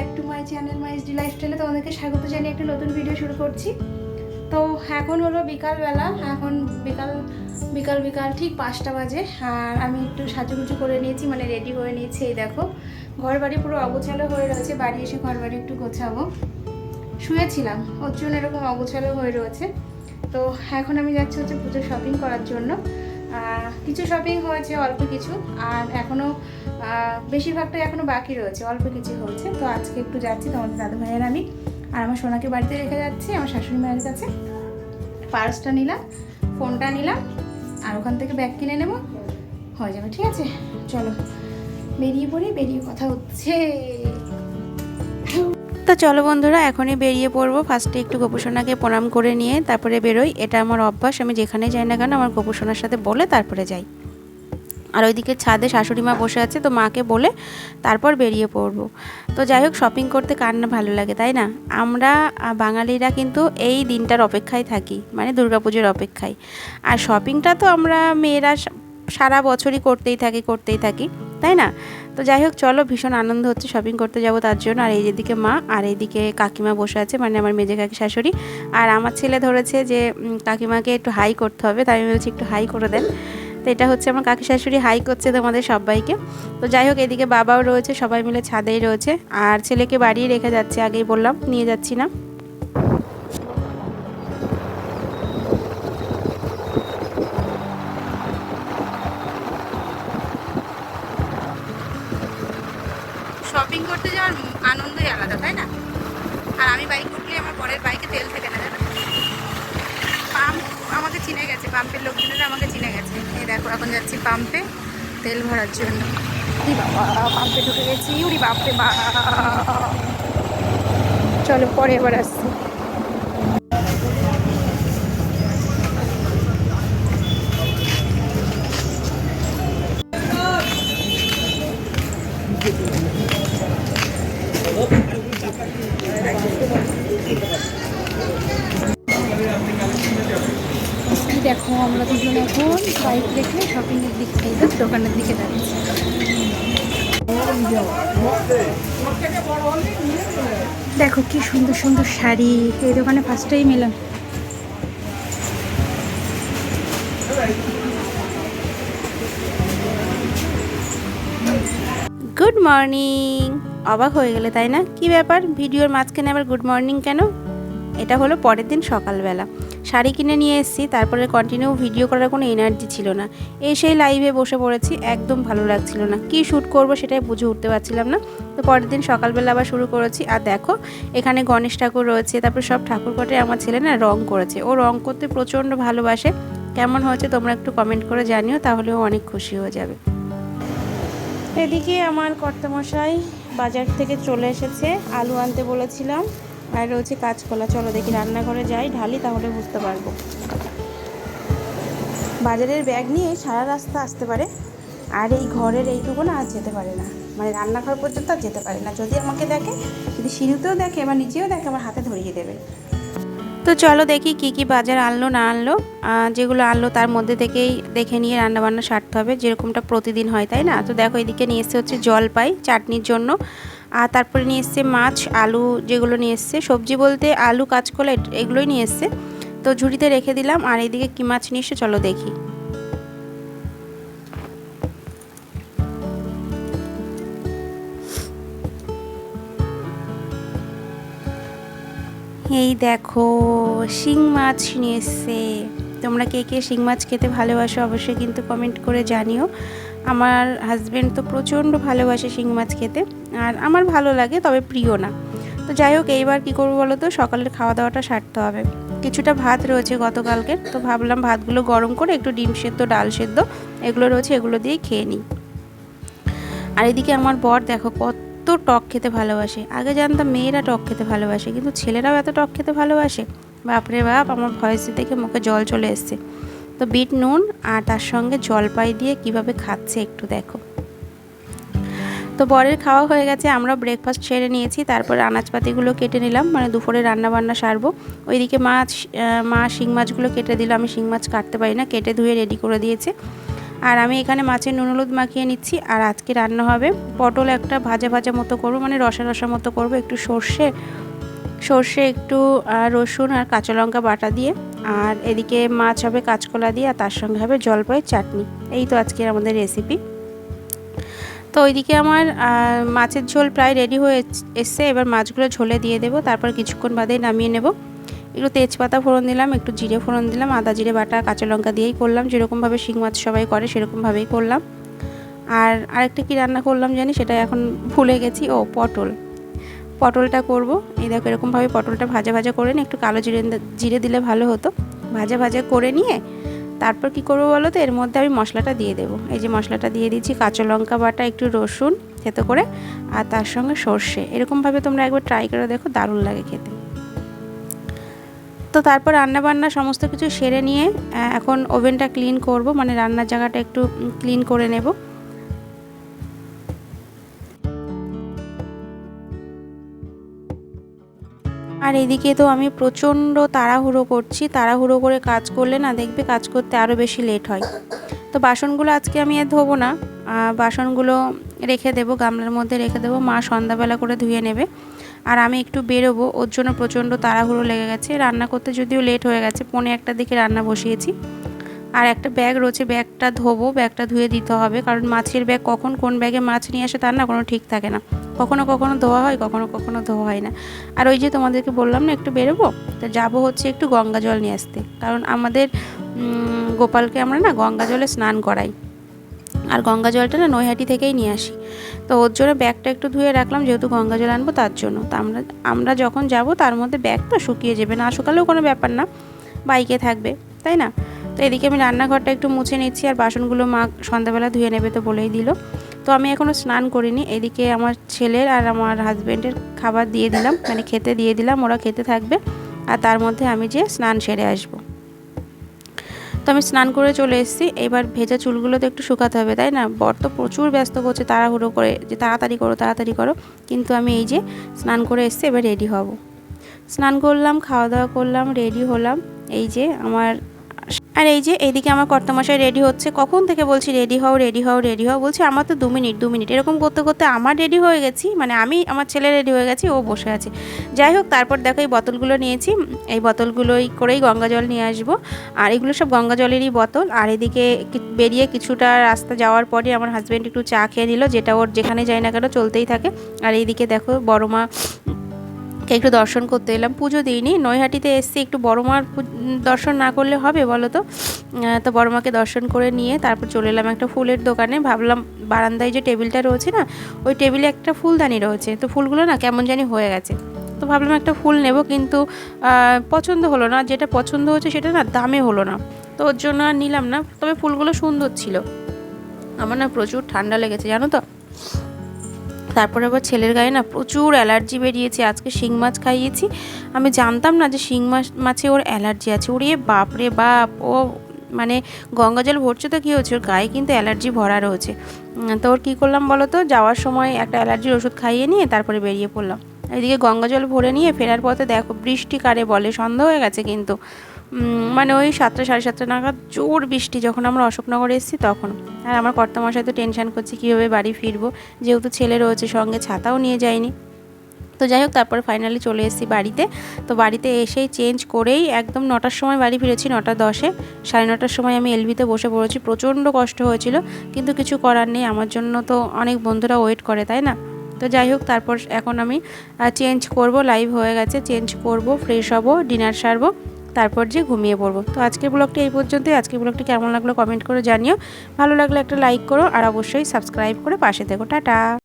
Back to my channel my SD লাইফস্টাইলে তোমাদেরকে স্বাগত জানিয়ে একটা নতুন ভিডিও শুরু করছি। তো এখন হলো বিকালবেলা, এখন বিকাল বিকাল বিকাল ঠিক পাঁচটা বাজে, আর আমি একটু সাজুগুজু করে নিয়েছি মানে রেডি হয়ে নিয়েছি, এই দেখো। ঘর বাড়ি পুরো অগোছালো হয়ে রয়েছে, বাড়ি এসে ঘর বাড়ি একটু গোছাবো। শুয়েছিলাম, ওর জন্য এরকম অগোছালো হয়ে রয়েছে। তো এখন আমি যাচ্ছি হচ্ছে পুজো শপিং করার জন্য। কিছু শপিং হয়েছে, অল্প কিছু, আর এখনও বেশিরভাগটাই এখনও বাকি রয়েছে, অল্প কিছু হয়েছে। তো আজকে একটু যাচ্ছি, তোমাদের দাদু ভাইয়ের আমি, আর আমার সোনাকে বাড়িতে রেখে যাচ্ছি, আমার শাশুড়ি মায়ের কাছে। পার্সটা নিলাম, ফোনটা নিলাম, আর ওখান থেকে ব্যাগ কিনে নেব। হয়ে যাবে, ঠিক আছে? চলো, বেরিয়ে পড়ি, বেরিয়ে কথা হচ্ছে। তো চলো বন্ধুরা, এখনই বেরিয়ে পড়ব। ফার্স্টে একটু গোপুসোনাকে প্রণাম করে নিয়ে তারপরে বেরোই। এটা আমার অভ্যাস, আমি যেখানে যাই না কেন আমার গোপুসোনার সাথে বলে তারপরে যাই। আর ওইদিকে ছাদে শাশুড়ি মা বসে আছে, তো মাকে বলে তারপর বেরিয়ে পড়ব। তো যাই হোক শপিং করতে কার না ভালো লাগে, তাই না? আমরা বাঙালিরা কিন্তু এই দিনটার অপেক্ষায় থাকি মানে দুর্গাপুজোর অপেক্ষায়। আর শপিংটা তো আমরা মেয়েরা সারা বছরই করতেই থাকি করতেই থাকি। তাই না? তো যাই হোক, চলো, ভীষণ আনন্দ হচ্ছে শপিং করতে যাব তার জন্য। আর এই যেদিকে মা, আর এইদিকে কাকিমা বসে আছে মানে আমার মেজে কাকি শাশুড়ি। আর আমার ছেলে ধরেছে যে কাকিমাকে একটু হাই করতে হবে, তাই আমি বলছি একটু হাই করে দেন। তো এটা হচ্ছে আমার কাকি শাশুড়ি হাই করছে তোমাদের সবাইকে। তো যাই হোক, এদিকে বাবাও রয়েছে, সবাই মিলে ছাদেই রয়েছে। আর ছেলেকে বাড়িয়ে রেখে যাচ্ছে, আগেই বললাম, নিয়ে যাচ্ছি না। তাই না? আর আমি বাইক উঠলে আমার পরের বাইকে তেল থাকে না পাম্প আমাকে চিনে গেছে, পাম্পের লোকজনেরা আমাকে চিনে গেছে। এই দেখো, এখন যাচ্ছি পাম্পে তেল ভরার জন্য। পাম্পে ঢুকে গেছি, উড়ি বাপরে বা চলো, পরে এবার আসছি। বাইক রেখে শপিংয়ের দোকানের দিকে দেখো কি সুন্দর সুন্দর শাড়ি, এই দোকানে ফার্স্ট টাইম এলাম। গুড মর্নিং অবাক হয়ে গেলে, তাই না? কি ব্যাপার? ভিডিওর মাঝখানে আবার গুড মর্নিং কেন? এটা হলো পরের দিন সকালবেলা। শাড়ি কিনে নিয়ে এসেছি, তারপরে কন্টিনিউ ভিডিও করার কোনো এনার্জি ছিল না। এসেই লাইভে বসে পড়েছি, একদম ভালো লাগছিল না। কি শ্যুট করব সেটাই বুঝে উঠতে পারছিলাম না। তো পরের দিন সকালবেলা আবার শুরু করেছি। আর দেখো, এখানে গণেশ ঠাকুর রয়েছে, তারপর সব ঠাকুর কটে আমার ছেলে না রং করেছে। ও রং করতে প্রচণ্ড ভালোবাসে। কেমন হয়েছে তোমরা একটু কমেন্ট করে জানিও, তাহলে ও অনেক খুশি হয়ে যাবে। এদিকে আমার কর্তামশাই বাজার থেকে চলে এসেছে, আলু আনতে বলেছিলাম। আর রয়েছে কাঁচকলা। চলো দেখি রান্নাঘরে যাই, ঢালি তাহলে বুঝতে পারব। বাজারের ব্যাগ নিয়ে সারা রাস্তা আসতে পারে, আর এই ঘরের এইটুকু না আর যেতে পারে না। মানে রান্নাঘর পর্যন্ত আর যেতে পারে না। যদি আমাকে দেখে, যদি সিঁড়িতেও দেখে বা নিচেও দেখে, আমার হাতে ধরিয়ে দেবে। তো চলো দেখি কি কি বাজার আনলো, না আনলো। যেগুলো আনলো তার মধ্যে থেকেই দেখে নিয়ে রান্নাবান্না সারতে হবে। যেরকমটা প্রতিদিন হয়, তাই না? তো দেখো, এদিকে নিয়ে এসে হচ্ছে জলপাই, চাটনির জন্য। আর তারপরে নিয়ে এসছে মাছ, আলু যেগুলো নিয়ে এসছে। সবজি বলতে আলু, কাঁচকলা এগুলোই নিয়ে এসছে। তো ঝুড়িতে রেখে দিলাম, আর এইদিকে কি মাছ নিয়ে এসছে চলো দেখি। এই দেখো, শিং মাছ নিয়ে এসছে। তোমরা কে কে শিং মাছ খেতে ভালোবাসো অবশ্যই কিন্তু কমেন্ট করে জানিও। আমার হাজব্যান্ড তো প্রচণ্ড ভালোবাসে শিং মাছ খেতে, আর আমার ভালো লাগে, তবে প্রিয় না। তো যাই হোক, এইবার কী করব বলো তো? সকালের খাওয়া দাওয়াটা সারতে হবে। কিছুটা ভাত রয়েছে গতকালকে, তো ভাবলাম ভাতগুলো গরম করে একটু ডিম সেদ্ধ, ডাল সেদ্ধ, এগুলো রয়েছে, এগুলো দিয়েই খেয়ে নিই। আর এদিকে আমার বর দেখো কত টক খেতে ভালোবাসে। আগে জানতাম মেয়েরা টক খেতে ভালোবাসে, কিন্তু ছেলেরাও এত টক খেতে ভালোবাসে? বাপরে বাপ, আমার ভয়েসে দেখে মুখে জল চলে এসছে। তো বিট নুন আর তার সঙ্গে জলপাই দিয়ে কীভাবে খাচ্ছে একটু দেখো। তো বরের খাওয়া হয়ে গেছে, আমরা ব্রেকফাস্ট সেরে নিয়েছি, তারপরে আনাজপাতিগুলো কেটে নিলাম মানে দুপুরে রান্না বান্না সারবো। ওইদিকে মাছ মা শিং মাছগুলো কেটে দিল, আমি শিং মাছ কাটতে পারি না, কেটে ধুয়ে রেডি করে দিয়েছে। আর আমি এখানে মাছের নুন হলুদ মাখিয়ে নিচ্ছি, আর আজকে রান্না হবে পটল একটা ভাজা ভাজা মতো করব মানে রসা রসা মতো করব, একটু সর্ষে সর্ষে একটু রসুন আর কাঁচা লঙ্কা বাটা দিয়ে, আর এদিকে মাছ হবে কাঁচকলা দিয়ে, আর তার সঙ্গে হবে জলপাইয়ের চাটনি। এই তো আজকের আমাদের রেসিপি তো ওইদিকে আমার মাছের ঝোল প্রায় রেডি হয়ে এসছে। এবার মাছগুলো ঝোলে দিয়ে দেবো, তারপর কিছুক্ষণ বাদে নামিয়ে নেব। একটু তেজপাতা ফোড়ন দিলাম, একটু জিরে ফোড়ন দিলাম, আদা, জিরে, বাটা, কাঁচা লঙ্কা দিয়েই করলাম। যেরকমভাবে শিং মাছ সবাই করে, সেরকমভাবেই করলাম। আর আরেকটা কি রান্না করলাম জানি, সেটা এখন ভুলে গেছি। ও, পটল। পটলটা করব। এই দেখো এরকমভাবে পটলটা ভাজা ভাজা করে নিয়ে একটু কালো জিরে জিরে দিলে ভালো হতো। ভাজা ভাজা করে নিয়ে তারপর কি করব বলো তো? এর মধ্যে আমি মশলাটা দিয়ে দেবো। এই যে মশলাটা দিয়ে দিচ্ছি, কাঁচা লঙ্কা বাটা, একটু রসুন খেতে করে, আর তার সঙ্গে সর্ষে। এরকমভাবে তোমরা একবার ট্রাই করে দেখো, দারুণ লাগে খেতে। তো তারপর রান্না বান্না সমস্ত কিছু সেরে নিয়ে এখন ওভেনটা ক্লিন করব। মানে রান্নার জায়গাটা একটু ক্লিন করে নেব। আর এদিকে তো আমি প্রচণ্ড তাড়াহুড়ো করছি। তাড়াহুড়ো করে কাজ করলে না দেখবে কাজ করতে আরও বেশি লেট হয়। তো বাসনগুলো আজকে আমি আর ধোবো না। বাসনগুলো রেখে দেবো, গামলার মধ্যে রেখে দেবো। মা সন্ধ্যাবেলা করে ধুয়ে নেবে। আর আমি একটু বেরোবো, ওর জন্য প্রচণ্ড তাড়াহুড়ো লেগে গেছে। রান্না করতে যদিও লেট হয়ে গেছে, পনে একটা দিকে রান্না বসিয়েছি। আর একটা ব্যাগ রয়েছে ব্যাগটা ধোবো ব্যাগটা ধুয়ে দিতে হবে। কারণ মাছের ব্যাগ কখন কোন ব্যাগে মাছ নিয়ে আসে তার না কোনো ঠিক থাকে না। কখনো কখনো ধোয়া হয়, কখনো কখনো ধোয়া হয় না। আর ওই যে তোমাদেরকে বললাম না একটু বেরোবো? তো যাব হচ্ছে একটু গঙ্গা জল নিয়ে আসতে। কারণ আমাদের গোপালকে আমরা না গঙ্গা জলে স্নান করাই। আর গঙ্গা জলটা না নৈহাটি থেকেই নিয়ে আসি। তো ওর জন্য ব্যাগটা একটু ধুয়ে রাখলাম, যেহেতু গঙ্গা জল আনব তার জন্য। তো আমরা আমরা যখন যাব তার মধ্যে ব্যাগটা শুকিয়ে যাবে। না শুকালেও কোনো ব্যাপার না। বাইকে থাকবে, তাই না? তো এদিকে আমি রান্নাঘরটা একটু মুছে নিচ্ছি আর বাসনগুলো মা সন্ধ্যাবেলা ধুয়ে নেবে তো বলেই দিল। তো আমি এখনও স্নান করিনি। এদিকে আমার ছেলের আর আমার হাজব্যান্ডের খাবার দিয়ে দিলাম মানে খেতে দিয়ে দিলাম, ওরা খেতে থাকবে। আর তার মধ্যে আমি যে স্নান সেরে আসব। তো আমি স্নান করে চলে এসেছি। এবার ভেজা চুলগুলো তো একটু শুকাতে হবে, তাই না? বর তো প্রচুর ব্যস্ত করছে, তাড়াহুড়ো করে যে তাড়াতাড়ি করো তাড়াতাড়ি করো। কিন্তু আমি এই যে স্নান করে এসেছি, এবার রেডি হব। স্নান করলাম, খাওয়া দাওয়া করলাম, রেডি হলাম। এই যে আমার আর এই যে এইদিকে আমার কর্তামশাই রেডি হচ্ছে। কখন থেকে বলছি রেডি হও রেডি হও রেডি হও? বলছি, আমার তো দু মিনিট দু মিনিট। এরকম করতে করতে আমার রেডি হয়ে গেছি। মানে আমি, আমার ছেলে রেডি হয়ে গেছি, ও বসে আছে। যাই হোক, তারপর দেখো এই বোতলগুলো নিয়েছি। এই বোতলগুলোই করেই গঙ্গা জল নিয়ে আসব। আর এগুলো সব গঙ্গা জলেরই বোতল। আর এদিকে বেরিয়ে কিছুটা রাস্তা যাওয়ার পরে আমার হাজব্যান্ড একটু চা খেয়ে নিল, যেটা ওর যেখানে যায় না কেন চলতেই থাকে। আর এইদিকে দেখো বড় মা একটু দর্শন করতে এলাম। পুজো দিইনি, নৈহাটিতে এসছি একটু বড় মার দর্শন না করলে হবে বলো তো তো বড় মাকে দর্শন করে নিয়ে তারপর চলে এলাম একটা ফুলের দোকানে। ভাবলাম বারান্দায় যে টেবিলটা রয়েছে না, ওই টেবিলে একটা ফুলদানি রয়েছে। তো ফুলগুলো না কেমন জানি হয়ে গেছে। তো ভাবলাম একটা ফুল নেব কিন্তু পছন্দ হলো না। যেটা পছন্দ হচ্ছে সেটা না দামে হলো না। তো ওর জন্য আর নিলাম না। তবে ফুলগুলো সুন্দর ছিল। আমার না প্রচুর ঠান্ডা লেগেছে, জানো তো? তারপরে আবার ছেলের গায়ে না প্রচুর অ্যালার্জি বেরিয়েছে, আজকে শিং মাছ খাইয়েছি। আমি জানতাম না যে শিং মাছ, মাছে ওর অ্যালার্জি আছে। ওরে বাপ রে বাপ, ও মানে গঙ্গা জল ভরছে তো কী হচ্ছে? ওর গায়ে কিন্তু অ্যালার্জি ভরা রয়েছে। তো ওর কী করলাম বলো তো? যাওয়ার সময় একটা অ্যালার্জির ওষুধ খাইয়ে নিয়ে তারপরে বেরিয়ে পড়লাম। এদিকে গঙ্গা জল ভরে নিয়ে ফেরার পথে দেখো বৃষ্টি কারে বলে, সন্দেহ হয়ে গেছে কিন্তু। মানে ওই সাতটা, সাড়ে সাতটা নাগাদ জোর বৃষ্টি যখন আমরা অশোকনগরে এসেছি তখন। আর আমার কর্তামশাই তো টেনশান করছি, কীভাবে বাড়ি ফিরবো? যেহেতু ছেলে রয়েছে, সঙ্গে ছাতাও নিয়ে যায়নি। তো যাই হোক, তারপর ফাইনালি চলে এসেছি বাড়িতে। তো বাড়িতে এসেই চেঞ্জ করেই একদম নটার সময় বাড়ি ফিরেছি, নটা দশে। সাড়ে নটার সময় আমি এলবিতে বসে পড়েছি, প্রচণ্ড কষ্ট হয়েছিল। কিন্তু কিছু করার নেই, আমার জন্য তো অনেক বন্ধুরা ওয়েট করে, তাই না? তো যাই হোক, তারপর এখন আমি চেঞ্জ করব লাইভ হয়ে গেছে চেঞ্জ করব ফ্রেশ হব ডিনার সারবো। তারপর যে ঘুমিয়ে পড়ব। তো আজকের ব্লগটি এই পর্যন্তই। আজকের ব্লগটি কেমন লাগল কমেন্ট করে জানিও। ভালো লাগলে একটা লাইক করো আর অবশ্যই সাবস্ক্রাইব করে পাশে থেকো। টাটা!